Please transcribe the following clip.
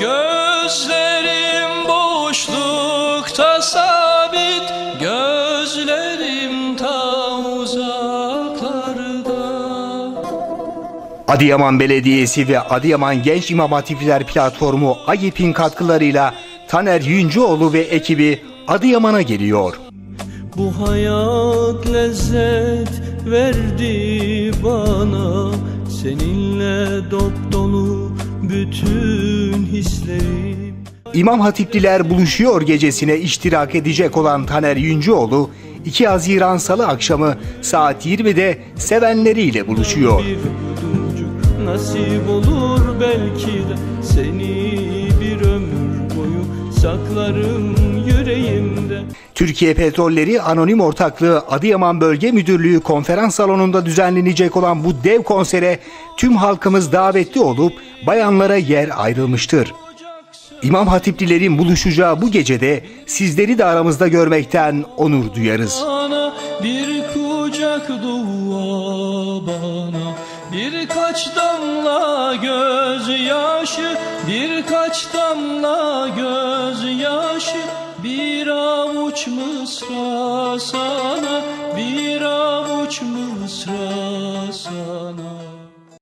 Gözlerim boşlukta sabit Gözlerim ta uzaklarda Adıyaman Belediyesi ve Adıyaman Genç İmam Hatipler Platformu AGİP'in katkılarıyla Taner Yüncüoğlu ve ekibi Adıyaman'a geliyor. Bu hayat lezzet verdi bana Seninle dop dolu bütün hislerim İmam Hatipliler buluşuyor gecesine iştirak edecek olan Taner Yüncüoğlu 2 Haziran Salı akşamı saat 20'de sevenleriyle buluşuyor. Bir nasip olur belki de Seni bir ömür boyu saklarım yüreğimde Türkiye Petrolleri Anonim Ortaklığı Adıyaman Bölge Müdürlüğü konferans salonunda düzenlenecek olan bu dev konsere tüm halkımız davetli olup bayanlara yer ayrılmıştır. İmam Hatiplilerin buluşacağı bu gecede sizleri de aramızda görmekten onur duyarız. Bir kucak dua bana Birkaç damla gözyaşı Birkaç damla gözyaşı Bir avuç mısra sana Bir avuç mısra sana